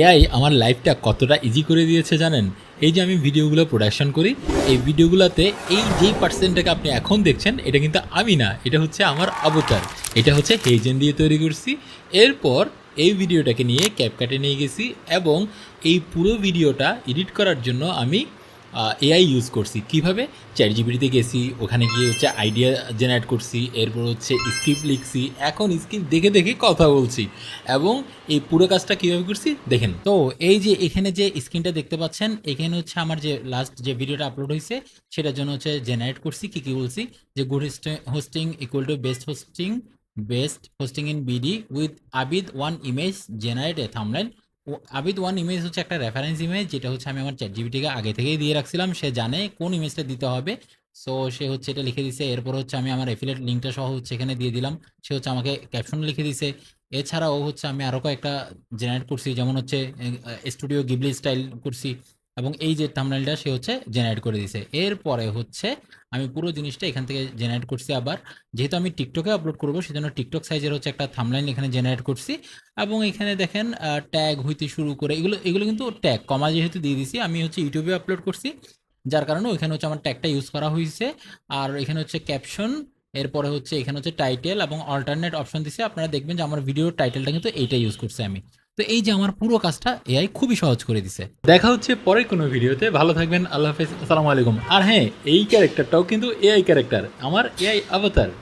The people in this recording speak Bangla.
এআই আমার লাইফটা কতটা ইজি করে দিয়েছে জানেন? এই যে আমি ভিডিওগুলো প্রোডাকশন করি, এই ভিডিওগুলোতে এই যেই পার্সেন্টটাকে আপনি এখন দেখছেন, এটা কিন্তু আমি না, এটা হচ্ছে আমার অবতার এটা হচ্ছে হেজেন দিয়ে তৈরি করছি। এরপর এই ভিডিওটাকে নিয়ে ক্যাপকাটে নিয়ে গেছি এবং এই পুরো ভিডিওটা এডিট করার জন্য আমি এআই ইউজ করছি। কীভাবে? চ্যাট জিবিটিতে গেছি, ওখানে গিয়ে হচ্ছে আইডিয়া জেনারেট করছি, এরপর হচ্ছে স্ক্রিপ্ট লিখছি, এখন স্ক্রিপ্ট দেখে দেখে কথা বলছি এবং এই পুরো কাজটা কীভাবে করছি দেখেন। তো এই যে এখানে যে স্ক্রিনটা দেখতে পাচ্ছেন, এখানে হচ্ছে আমার যে লাস্ট যে ভিডিওটা আপলোড হয়েছে, সেটার জন্য হচ্ছে জেনারেট করছি, কী কী বলছি? যে good hosting equal to best hosting best hosting in BD with Abid one image generate a thumbnail Abid one image হচ্ছে একটা রেফারেন্স ইমেজ যেটা হচ্ছে আমি আমার চ্যাট জিবিটিকে আগে থেকেই দিয়ে রাখছিলাম। সে জানে কোন ইমেজটা দিতে হবে। সো সে হচ্ছে এটা লিখে দিছে। এরপর হচ্ছে আমি আমার এফিলেট লিঙ্কটা সহ হচ্ছে এখানে দিয়ে দিলাম। সে হচ্ছে আমাকে ক্যাপশন লিখে দিছে। এছাড়াও হচ্ছে আমি আরও কয়েকটা জেনারেট করছি। যেমন হচ্ছে স্টুডিও গিবলি স্টাইল করছি। এবং এই যে থামনাইলটা সে হচ্ছে জেনারেট করে দিছে এরপরে হচ্ছে আমি পুরো জিনিসটা এখান থেকে জেনারেট করছি আবার। যেহেতু আমি টিকটকে আপলোড করব, সেজন্য টিকটক সাইজের হচ্ছে একটা থামলাইন এখানে জেনারেট করছি। এবং এখানে দেখেন ট্যাগ হইতে শুরু করে, এগুলো এগুলো কিন্তু ট্যাগ কমা যেহেতু দিয়ে দিছি, আমি হচ্ছে ইউটিউবে আপলোড করছি। যার কারণে ওইখানে হচ্ছে আমার ট্যাগটা ইউজ করা হয়েছে আর এখানে হচ্ছে ক্যাপশন এরপরে হচ্ছে এখানে হচ্ছে টাইটেল এবং অল্টারনেট অপশন দিছে। আপনারা দেখবেন যে আমার ভিডিওর টাইটেলটা কিন্তু এইটা ইউজ করছি আমি। তো এই যে আমার পুরো কাজটা এআই খুবই সহজ করে দিছে। দেখা হচ্ছে পরের কোনো ভিডিওতে। ভালো থাকবেন, আল্লাহ হাফেজ, আসসালামু আলাইকুম। আর হ্যাঁ এই ক্যারেক্টারটাও কিন্তু এআই ক্যারেক্টার আমার এআই অবতার